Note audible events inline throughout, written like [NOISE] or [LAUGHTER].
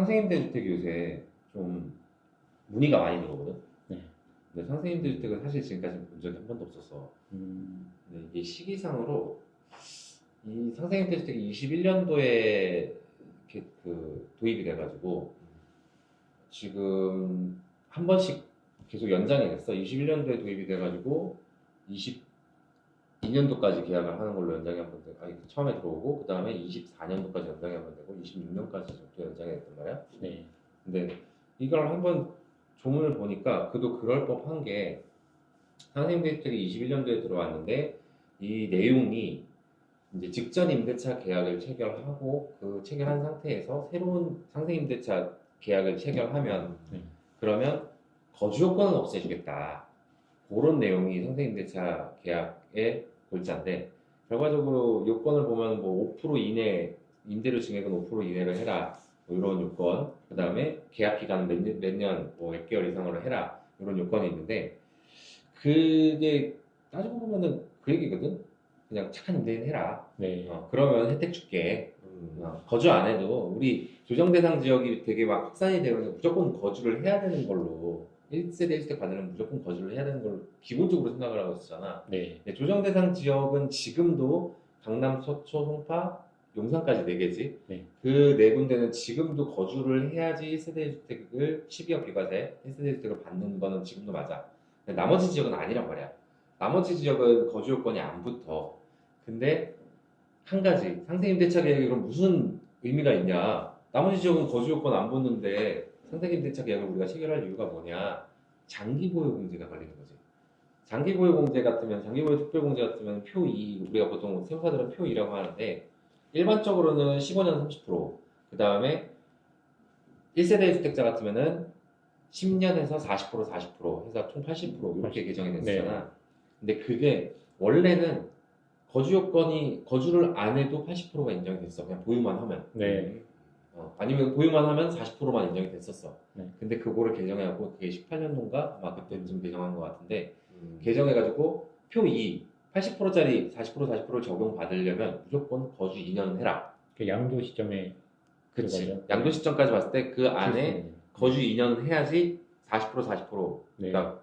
상생임대 주택 요새 좀 문의가 많이 들어오거든. 네. 근데 상생임대 주택은 사실 지금까지 본 적이 한 번도 없었어. 음, 근데 이게 시기상으로 이 상생임대 주택이 21년도에 이렇게 그 도입이 돼가지고 지금 한 번씩 계속 연장이 됐어. 21년도에 도입이 돼가지고 22년도까지 계약을 하는 걸로 연장이 한 번 되고, 아니 처음에 들어오고 그 다음에 24년도까지 연장이 한 번 되고 26년까지 또 연장이 됐단 말이야. 네. 근데 이걸 한번 조문을 보니까 그도 그럴 법한 게 상생임대주택이 21년도에 들어왔는데 이 내용이 이제 직전 임대차 계약을 체결하고 그 체결한 상태에서 새로운 상생 임대차 계약을 체결하면 네. 그러면 거주 요건은 없애주겠다. 그런 내용이 상생 임대차 계약의 골자인데 결과적으로 요건을 보면 뭐 5% 이내 임대료 증액은 5% 이내로 해라. 뭐 이런 요건. 그 다음에 계약 기간은 몇 년, 몇 년, 뭐 몇 개월 이상으로 해라. 이런 요건이 있는데 그게 따지고 보면은 그 얘기거든. 그냥 착한 임대인 해라. 네. 어, 그러면 혜택 줄게. 어, 거주 안 해도 우리 조정 대상 지역이 되게 막 확산이 되면 무조건 거주를 해야 되는 걸로 1세대 1주택 받으면 무조건 거주를 해야 되는 걸 기본적으로 생각을 하고 있었잖아. 네. 조정 대상 지역은 지금도 강남, 서초, 송파, 용산까지 네 개지. 네. 그 네 군데는 지금도 거주를 해야지 1세대 주택을 12억 비과세 1세대 주택을 받는 거는 지금도 맞아. 나머지 지역은 아니란 말이야. 나머지 지역은 거주 요건이 안 붙어. 근데 한 가지 상생임대차 계약이 그럼 무슨 의미가 있냐? 나머지 지역은 거주 요건 안 붙는데 상생임대차 계약을 우리가 체결할 이유가 뭐냐? 장기 보유 공제가 걸리는 거지. 장기 보유 공제 같으면 장기 보유 특별 공제 같으면 표 2, 우리가 보통 세무사들은 표 2라고 하는데 일반적으로는 15년 30%, 그 다음에 1세대 주택자 같으면은 10년에서 40% 40% 해서 총 80% 이렇게 개정이 됐잖아. 근데 그게 원래는 거주 요건이 거주를 안 해도 80%가 인정이 됐어. 그냥 보유만 하면. 네. 어, 아니면 보유만 하면 40%만 인정이 됐었어. 네. 근데 그거를 개정해갖고 그게 18년도인가 아마 그때쯤 개정한 것 같은데 음. 개정해가지고 표 2, 80%짜리 40% 40%를 적용받으려면 무조건 거주 2년 해라. 그 양도 시점에 그치. 양도 시점까지 봤을 때 그 안에. 거주 2년을 해야지 40% 40% 네. 그러니까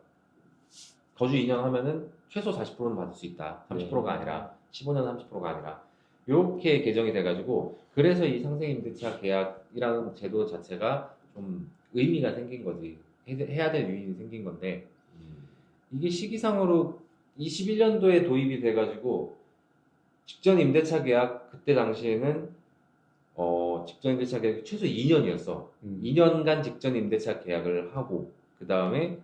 거주 2년 하면은 최소 40%는 받을 수 있다. 30%가 네. 아니라 15년 30%가 아니라 이렇게 개정이 돼가지고 그래서 이 상생임대차 계약이라는 제도 자체가 좀 의미가 생긴 거지 해- 해야 될 요인이 생긴 건데 음. 이게 시기상으로 21년도에 도입이 돼가지고 직전 임대차 계약 그때 당시에는 어 직전 임대차 계약이 최소 2년이었어. 음. 2년간 직전 임대차 계약을 하고 그 다음에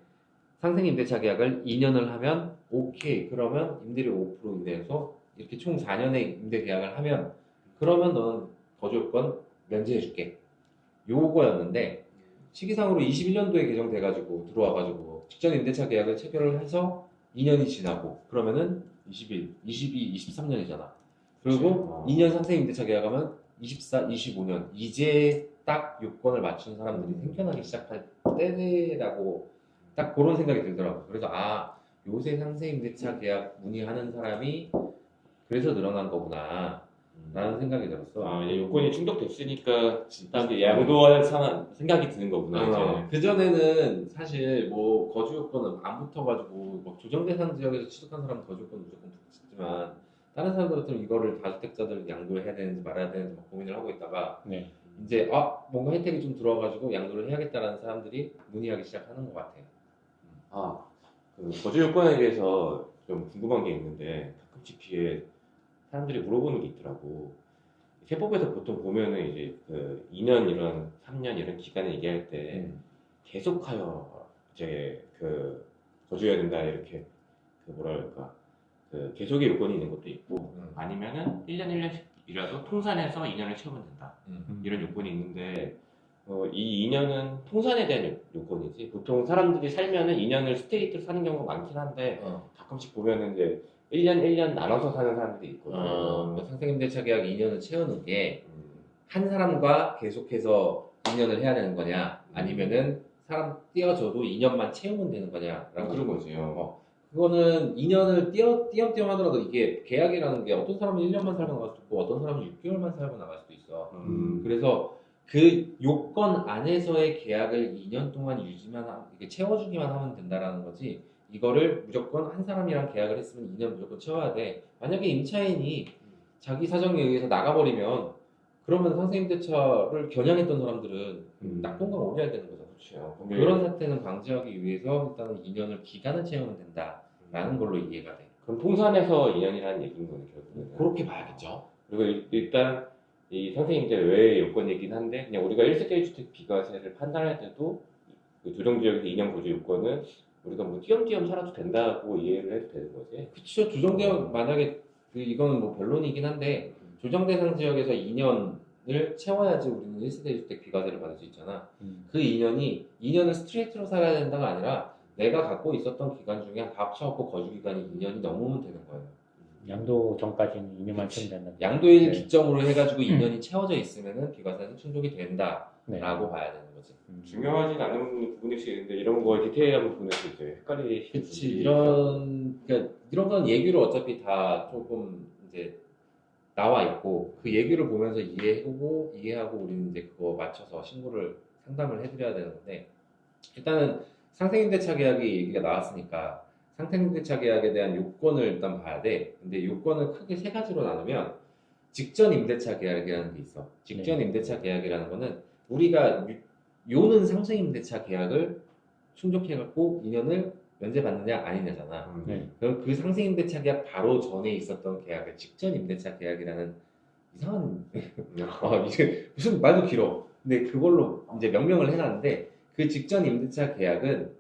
상생 임대차 계약을 2년을 하면 오케이 그러면 임대료 5% 이내에서 이렇게 총 4년의 임대 계약을 하면 그러면 너는 거주요건 면제해줄게 요거였는데 시기상으로 21년도에 개정돼가지고 들어와가지고 직전 임대차 계약을 체결을 해서 2년이 지나고 그러면은 21, 22, 23년이잖아. 그리고 그치. 2년 상생 임대차 계약하면 24, 25년 이제 딱 요건을 맞춘 사람들이 생겨나기 시작할 때라고 딱 그런 생각이 들더라고. 그래서 아 요새 상생 임대차 계약 문의하는 사람이 그래서 늘어난 거구나 라는 생각이 들었어. 아, 이제 요건이 충족됐으니까 사람들이 양도할 상한 생각이 드는 거구나, 이제. 그 전에는 사실 뭐 거주 요건은 안 붙어가지고 뭐 조정 대상 지역에서 취득한 사람 거주 요건 무조건 붙지만 다른 사람들 같으면 이거를 다주택자들 양도를 해야 되는지 말아야 되는지 막 고민을 하고 있다가 네. 이제 아 뭔가 혜택이 좀 들어와가지고 양도를 해야겠다라는 사람들이 문의하기 시작하는 것 같아. 아, 그 거주 요건에 대해서 좀 궁금한 게 있는데 가끔씩 뒤에 사람들이 물어보는 게 있더라고. 세법에서 보통 보면은 이제 그 2년 이런 3년 이런 기간을 얘기할 때 음. 계속하여 이제 그 거주해야 된다 이렇게 그 뭐랄까 그 계속의 요건이 있는 것도 있고 음. 아니면은 1년 1년씩이라도 통산해서 2년을 채우면 된다. 음. 이런 요건이 있는데 어, 이 2년은 통산에 대한 요- 요건이지 보통 사람들이 살면은 2년을 스테이트로 사는 경우가 많긴 한데 어. 가끔씩 보면은 이제 1년 1년 나눠서 사는 사람들이 있거든 어, 상생 임 대차 계약 2년을 채우는 게 음, 한 사람과 계속해서 2년을 해야 되는 거냐 아니면은 사람 띄어줘도 2년만 채우면 되는 거냐라고. 그런 거지 요 어, 그거는 2년을 띄어, 띄엄 띄엄 하더라도 이게 계약이라는 게 어떤 사람은 1년만 살고 나갈 수도 있고 어떤 사람은 6개월만 살고 나갈 수도 있어. 음, 그래서 그 요건 안에서의 계약을 2년 동안 유지만 하, 이렇게 채워주기만 하면 된다라는 거지. 이거를 무조건 한 사람이랑 계약을 했으면 2년 무조건 채워야 돼. 만약에 임차인이 자기 사정에 의해서 나가버리면 그러면 상생임대차를 겨냥했던 사람들은 음. 낙동강 오려야 되는 거잖아. 그렇죠. 그런 사태는 방지하기 위해서 일단은 2년을 기간을 채우면 된다라는 걸로 이해가 돼. 그럼 통산에서 2년이라는 얘기인 거네 결국은. 그렇게 봐야겠죠. 그리고 일- 일단 이 선생님들 외의 요건이긴 한데 그냥 우리가 1세대 주택 비과세를 판단할 때도 그 조정 지역에서 2년 거주 요건은 우리가 뭐 띄엄띄엄 살아도 된다고 이해를 해도 되는 거지. 그쵸 조정대역 만약에 그 이거는 뭐 변론이긴 한데 조정대상 지역에서 2년을 채워야지 우리는 1세대 주택 비과세를 받을 수 있잖아. 음. 그 2년이 2년을 스트레이트로 살아야 된다가 아니라 내가 갖고 있었던 기간 중에 다 합쳐갖고 거주 기간이 2년이 넘으면 되는 거예요. 양도 전까지는 2년만 그치. 채면 된다. 양도일 네. 기점으로 해가지고 2년이 채워져 있으면은 비과세는 충족이 된다라고 네. 봐야 되는 거지. 음. 중요하진 않은 부분일 수 있는데 이런 거 디테일한 부분에서 이제 헷갈리시는 그치 이런 그러니까 이런 건 얘기로 어차피 다 조금 이제 나와 있고 그 얘기를 보면서 이해하고 이해하고 우리는 이제 그거 맞춰서 신고를 상담을 해드려야 되는 건데 일단은 상생임대차 계약이 얘기가 나왔으니까 상생임대차 계약에 대한 요건을 일단 봐야 돼. 근데 요건을 크게 세 가지로 나누면 직전 임대차 계약이라는 게 있어. 직전 임대차 계약이라는 거는 우리가 유- 요는 상생 임대차 계약을 충족해갖고 2년을 면제받느냐 아니냐잖아. 음. 네. 그럼 그 상생 임대차 계약 바로 전에 있었던 계약을 직전 임대차 계약이라는 이상한 [LAUGHS] 어, 이게 무슨 말도 길어. 근데 그걸로 이제 명명을 해놨는데 그 직전 임대차 계약은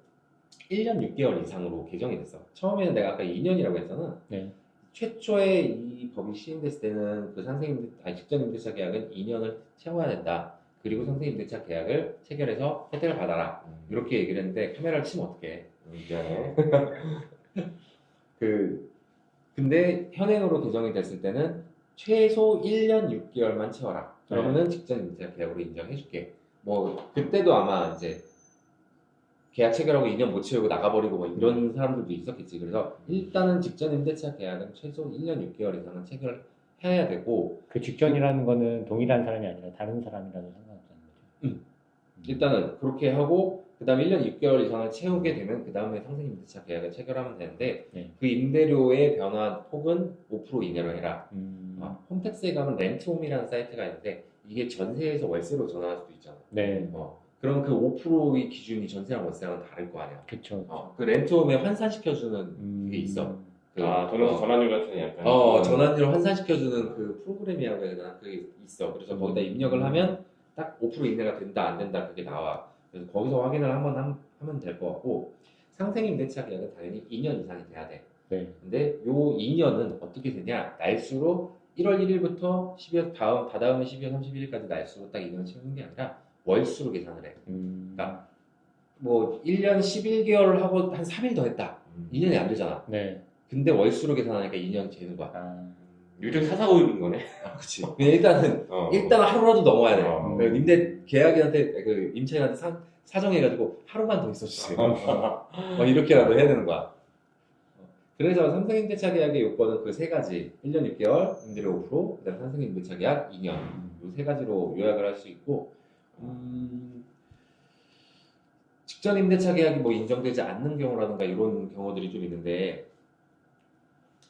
1년 6개월 이상으로 개정이 됐어. 처음에는 내가 아까 2년이라고 했잖아. 네. 최초에 이 법이 시행됐을 때는 그 상생임대 아니 직전 임대차 계약은 2년을 채워야 된다. 그리고 상생임대차 계약을 체결해서 혜택을 받아라. 이렇게 얘기를 했는데 카메라를 치면 어떡해. 미안해. [LAUGHS] 그 근데 현행으로 개정이 됐을 때는 최소 1년 6개월만 채워라. 그러면은 직전 임대차 계약으로 인정해줄게. 뭐 그때도 아마 이제 계약 체결하고 2년 못 채우고 나가버리고 뭐 이런 사람들도 있었겠지. 그래서 일단은 직전 임대차 계약은 최소 1년 6개월 이상은 체결을 해야 되고 그 직전이라는 거는 동일한 사람이 아니라 다른 사람이라도 상관없다는 거죠. 음. 일단은 그렇게 하고 그다음에 1년 6개월 이상을 채우게 되면 그다음에 상생 임대차 계약을 체결하면 되는데 네. 그 임대료의 변화 폭은 5% 이내로 해라. 음. 아, 홈택스에 가면 렌트홈이라는 사이트가 있는데 이게 전세에서 월세로 전환할 수도 있잖아. 네. 어, 그럼 그 5%의 기준이 전세랑 월세랑 다를 거 아니야. 그쵸. 어, 그 렌트홈에 환산시켜주는 음. 그게 있어. 그, 아 전환 어, 전환율 같은 약간. 어, 전환율 환산시켜주는 그 프로그램이라고 해야 되나? 그게 있어. 그래서 거기다 입력을 하면 딱 5% 이내가 된다, 안 된다, 그게 나와. 그래서 거기서 확인을 한번 함- 하면 될 것 같고, 상생임 대차 계약은 당연히 2년 이상이 돼야 돼. 네. 근데 요 2년은 어떻게 되냐? 날수로 1월 1일부터 12월 다음 다다음에 12월 31일까지 날수로 딱 2년 채우는 게 아니라 월수로 계산을 해. 음. 그러니까 뭐 1년 11개월 하고 한 3일 더 했다. 음. 2년이 안 되잖아. 네. 근데 월수로 계산하니까 2년 되는 거야. 아. 요즘 사사오입인 거네. 아, 그치. 일단은 [LAUGHS] 어. 일단 하루라도 넘어야 돼. 어. 그 임대 계약인한테 그 임차인한테 사, 사정해가지고 하루만 더 있어주세요. 뭐 [LAUGHS] 이렇게라도 해야 되는 거야. 어. 그래서 삼성임대차 계약의 요건은 그 세 가지 1년 6개월, 임대료 5%, 그다음 삼성임대차 계약 2년 이 세 가지로 요약을 할 수 있고 음, 직전 임대차 계약이 뭐 인정되지 않는 경우라든가 이런 경우들이 좀 있는데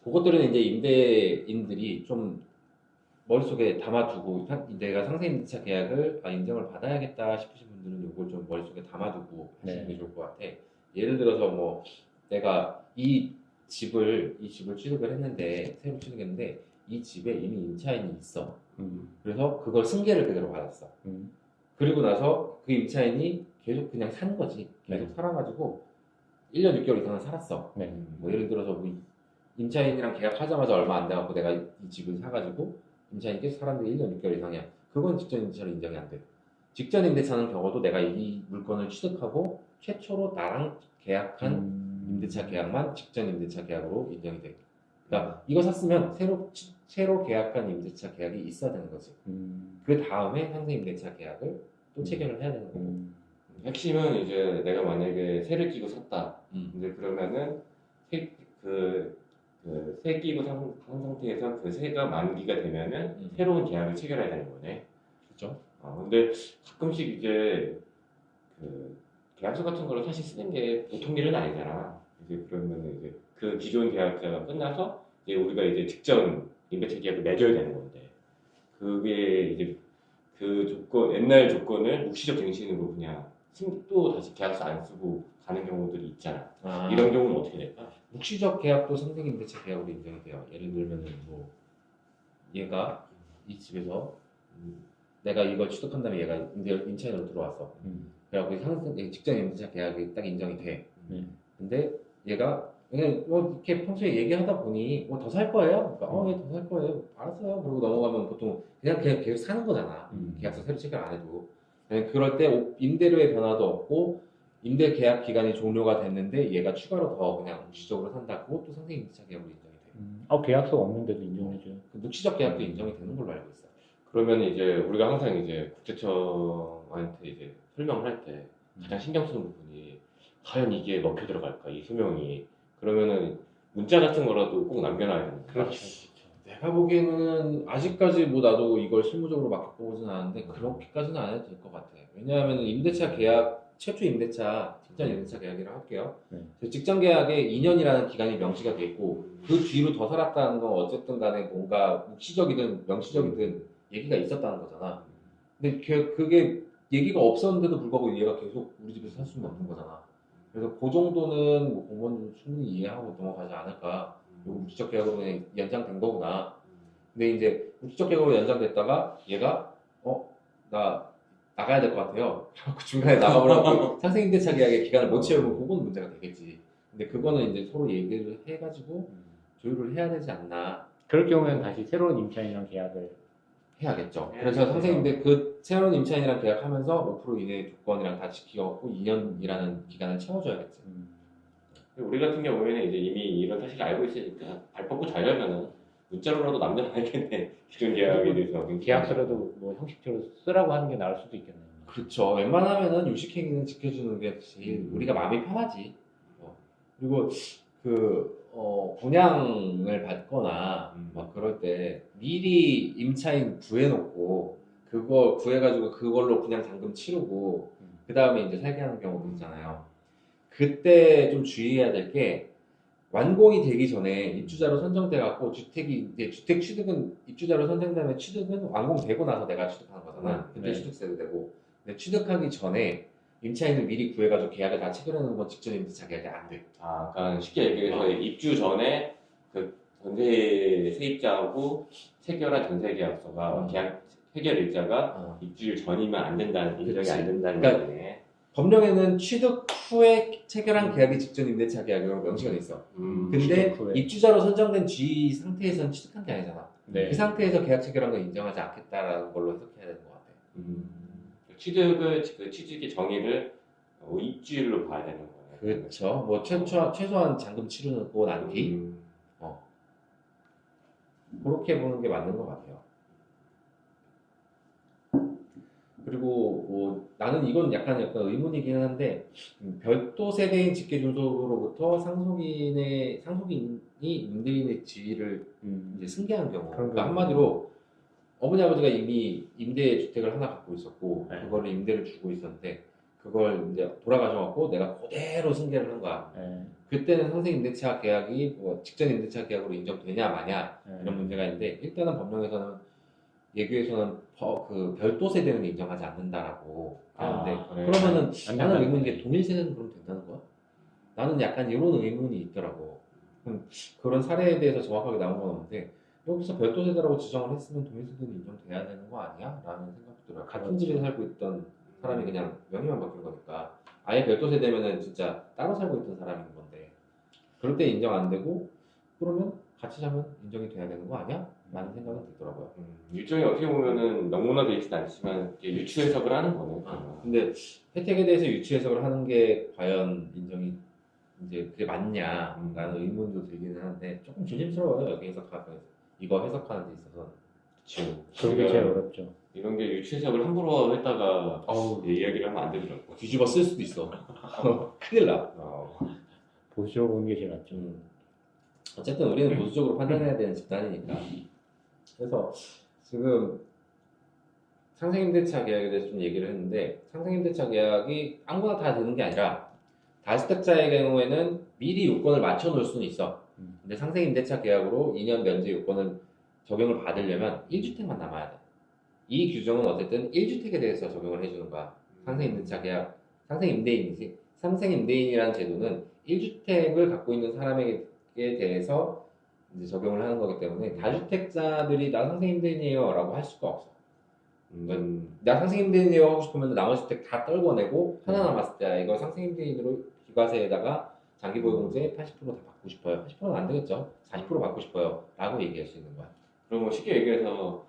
그것들은 이제 임대인들이 좀 머릿속에 담아두고 상- 내가 상생임대차 계약을 아, 인정을 받아야겠다 싶으신 분들은 이걸 좀 머릿속에 담아두고 하시는 네. 게 좋을 것 같아. 예를 들어서 뭐 내가 이 집을 이 집을 취득을 했는데 새로 취득했는데 이 집에 이미 임차인이 있어. 음. 그래서 그걸 승계를 그대로 받았어. 음. 그리고 나서 그 임차인이 계속 그냥 산 거지. 계속 네. 살아가지고 1년 6개월 이상은 살았어. 네. 뭐 예를 들어서 뭐 임차인이랑 계약하자마자 얼마 안 돼갖고 내가 이 집을 사가지고 임차인이 계속 살았는데 1년 6개월 이상이야. 그건 직전 임대차로 인정이 안 돼. 직전 임대차는 적어도 내가 이 물건을 취득하고 최초로 나랑 계약한 음. 임대차 계약만 직전 임대차 계약으로 인정이 돼. 그러니까 이거 샀으면 새로 치- 새로 계약한 임대차 계약이 있어야 되는 거지. 음. 그 다음에 상생 임대차 계약을 또 음. 체결을 해야 되는 거고. 음. 핵심은 이제 내가 만약에 세를 끼고 샀다. 음. 근데 그러면은 세, 그, 그, 세 끼고 산, 산 상태에서 그 세가 만기가 되면은 음. 새로운 계약을 체결해야 되는 거네. 그렇죠? 아, 근데 가끔씩 이제 그 계약서 같은 거를 사실 쓰는 게 보통 일은 아니잖아. 이제 그러면 이제 그 기존 계약자가 끝나서 이제 우리가 이제 직전 임대차 계약을 맺어야 되는 건데 그게 이제 그 조건 옛날 조건을 묵시적 갱신으로 그냥 승- 또 다시 계약서 안 쓰고 가는 경우들이 있잖아. 아, 이런 경우는 어떻게 될까? 묵시적 계약도 상생 임대차 계약으로 인정이 돼요. 예를 들면은 뭐 얘가 이 집에서 음, 내가 이걸 취득한 다음에 얘가 임대 임차인으로 들어왔어. 음. 그래갖고 상생 직전 임대차 계약이 딱 인정이 돼. 네. 근데 얘가 뭐 이렇게 평소에 얘기하다 보니 뭐 더 살 거예요? 그러니까 어, 예, 더 살 거예요. 알았어요. 그러고 넘어가면 보통 그냥 그냥 계속 사는 거잖아. 음. 계약서 새로 체결 안 해도. 그냥 그럴 때 오- 임대료의 변화도 없고 임대 계약 기간이 종료가 됐는데 얘가 추가로 더 그냥 묵시적으로 산다고 또 상생 임대차 계약으로 인정이 돼. 음. 아 계약서가 없는데도 인정해줘요. 그 묵시적 계약도 인정이 되는 걸로 알고 있어. 그러면 이제 우리가 항상 이제 국세청한테 이제 설명을 할 때 가장 신경 쓰는 부분이 과연 이게 먹혀 들어갈까 이 소명이 그러면은 문자 같은 거라도 꼭 남겨놔야 거야. 그렇죠. 내가 보기에는 아직까지 뭐 나도 이걸 실무적으로 맡겨보진 않았는데 그렇게까지는 안 해도 될 것 같아. 왜냐하면 임대차 계약 최초 임대차 직전 임대차 계약이라고 할게요. 네. 그 직전 계약에 2년이라는 기간이 명시가 돼 있고 그 뒤로 더 살았다는 건 어쨌든 간에 뭔가 묵시적이든 명시적이든 얘기가 있었다는 거잖아. 근데 그- 그게 얘기가 없었는데도 불구하고 얘가 계속 우리 집에서 살 수는 없는 거잖아. 그래서 그 정도는 뭐 공무원도 충분히 이해하고 넘어가지 않을까. 요거 묵시적 계약으로 그냥 연장된 거구나. 근데 이제 묵시적 계약으로 연장됐다가 얘가 어 나 나가야 될 것 같아요. [LAUGHS] 그 중간에 나가버려고 상생임대차 [LAUGHS] 계약의 기간을 못 채우면 그건 문제가 되겠지. 근데 그거는 이제 서로 얘기를 해가지고 조율을 해야 되지 않나 그럴 경우에는 다시 새로운 임차인이랑 계약을 해야겠죠. 해야겠죠. 그래서 상생임대 그 새로운 임차인이랑 계약하면서 5% 이내 조건이랑 다 지키고 2년이라는 기간을 채워줘야겠지. 음. 우리 같은 경우에는 이제 이미 이런 사실을 알고 있으니까 발 뻗고 자려면은 문자로라도 남겨놔야 겠네 [LAUGHS] 기존 계약에 대해서 계약서라도 뭐 형식적으로 쓰라고 하는 게 나을 수도 있겠네요. 그렇죠. 웬만하면은 유식행위는 지켜주는 게 제일 우리가 마음이 편하지. 어. 그리고 그 어, 분양을 받거나 음. 막 그럴 때 미리 임차인 구해놓고 그거 구해가지고 그걸로 분양 잔금 치르고 음. 그 다음에 이제 살게 하는 경우도 있잖아요. 그때 좀 주의해야 될 게 완공이 되기 전에 입주자로 선정돼 갖고 주택이 이제 주택 취득은 입주자로 선정되면 취득은 완공되고 나서 내가 취득하는 거잖아. 그때 네. 취득세도 되고. 근데 취득하기 전에 임차인을 미리 구해가지고 계약을 다 체결하는 건 직전 임대차 계약이 안 돼. 아, 그러니까 쉽게 얘기해서 입주 전에 그 전세 세입자하고 체결한 전세 계약서가 음. 계약 해결 일자가 어. 입주일 전이면 안 된다는 인정이. 안 된다는 그러니까 거네. 법령에는 취득 후에 체결한 계약이 직전 임대차 계약으로 명시가 돼 있어. 음. 근데. 입주자로 선정된 G 상태에서는 취득한 게 아니잖아. 네. 그 상태에서 계약 체결한 건 인정하지 않겠다라는 걸로 해석해야 되는 것 같아. 음. 취득을 그 취득의 정의를 어, 입주일로 봐야 되는 거네. 그렇죠. 뭐 최초 최소한 잔금 치르고 난 뒤 음. 그렇게 보는 게 맞는 것 같아요. 그리고 뭐 나는 이건 약간 약간 의문이긴 한데 음, 별도 세대인 직계중소로부터 상속인의 상속인이 임대인의 지위를 음. 이제 승계한 경우. 그런 그러니까 경우. 한마디로 어머니 아버지가 이미 임대 주택을 하나 갖고 있었고 네. 그거를 임대를 주고 있었는데 그걸 이제 돌아가셔갖고 내가 그대로 승계를 한 거야. 네. 그때는 상생 임대차 계약이 뭐 직전 임대차 계약으로 인정되냐 마냐 네. 이런 문제가 있는데 일단은 법령에서는 예규에서는 버- 그 별도 세대는 인정하지 않는다라고 하는데 아, 그래. 그러면은 안 나는. 의문인 게 동일 세대는 그럼 된다는 거야? 나는 약간 이런 의문이 있더라고. 음, 그런 사례에 대해서 정확하게 나온 건 없는데 여기서 별도 세대라고 지정을 했으면 동일 세대는 인정돼야 되는 거 아니야? 라는 생각도 들어요. 같은 그렇죠. 집에 살고 있던 사람이 그냥 명의만 바뀐 거니까 아예 별도 세대면은 진짜 따로 살고 있던 사람인 건데 그럴 때 인정 안 되고 그러면 같이 자면 인정이 돼야 되는 거 아니야? 라는 생각은 들더라고요. 음, 일종이 어떻게 보면은 명문화되어 있진 않지만 유추 해석을 하는 거네. 아, 근데 혜택에 대해서 유치 해석을 하는 게 과연 인정이 이제 그게 맞냐라는 의문도 들기는 하는데 조금 조심스러워요 여기 해석하는 이 거 해석하는 데 있어서 그치. 그런 게 제일 어렵죠. 이런 게 유추 해석을 함부로 했다가 어우 이야기를 하면 안 되더라고. 뒤집어 쓸 수도 있어 [LAUGHS] 큰일 나 어, 보수적으로 보는 게 제일 낫죠. 음. 어쨌든 우리는 보수적으로 판단해야 되는 집단이니까 그래서 지금 상생임대차 계약에 대해서 좀 얘기를 했는데 상생임대차 계약이 아무나 다 되는 게 아니라 다주택자의 경우에는 미리 요건을 맞춰 놓을 수는 있어. 음. 근데 상생 임대차 계약으로 2년 면제 요건을 적용을 받으려면 1주택만 남아야 돼. 이 규정은 어쨌든 1주택에 대해서 적용을 해주는 거야. 상생 임대차 계약, 상생 임대인이지. 상생 임대인이라는 제도는 1주택을 갖고 있는 사람에게 대해서 이제 적용을 하는 거기 때문에 다주택자들이 나 상생 임대인이에요 라고 할 수가 없어. 음, 나 상생 임대인이에요 하고 싶으면 나머지 주택 다 떨궈내고 하나 남았을 때 아, 이거 상생 임대인으로 비과세에다가 장기 보유공제 80%다 받고 싶어요. 80%는 안 되겠죠. 40% 받고 싶어요. 라고 얘기할 수 있는 거야. 그럼 뭐 쉽게 얘기해서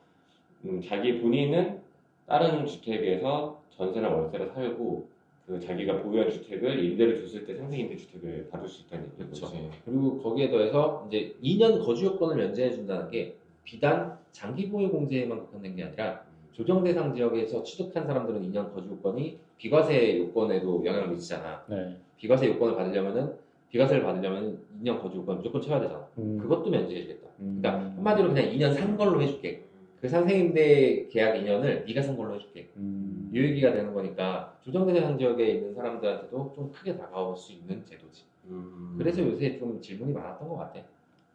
음, 자기 본인은 다른 주택에서 전세나 월세를 살고 그 자기가 보유한 주택을 임대를 줬을 때 상생임대 주택을 받을 수 있다는 얘기죠. 그렇죠. 그리고 거기에 더해서 이제 2년 거주 요건을 면제해 준다는 게 비단 장기 보유 공제에만 국한된 게 아니라 조정 대상 지역에서 취득한 사람들은 2년 거주 요건이 비과세 요건에도 영향을 미치잖아. 네. 비과세 요건을 받으려면은 비과세를 받으려면 2년 거주 요건 무조건 채워야 되잖아. 음. 그것도 면제해 주겠다. 음. 그러니까 한마디로 그냥 2년 산 걸로 해줄게. 그 상생임대 계약 2년을 네가 산 걸로 해줄게. 음. 이 얘기가 되는 거니까 조정 대상 지역에 있는 사람들한테도 좀 크게 다가올 수 있는 제도지. 음. 그래서 요새 좀 질문이 많았던 것 같아.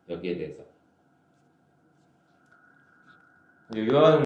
여기에 대해서. 이런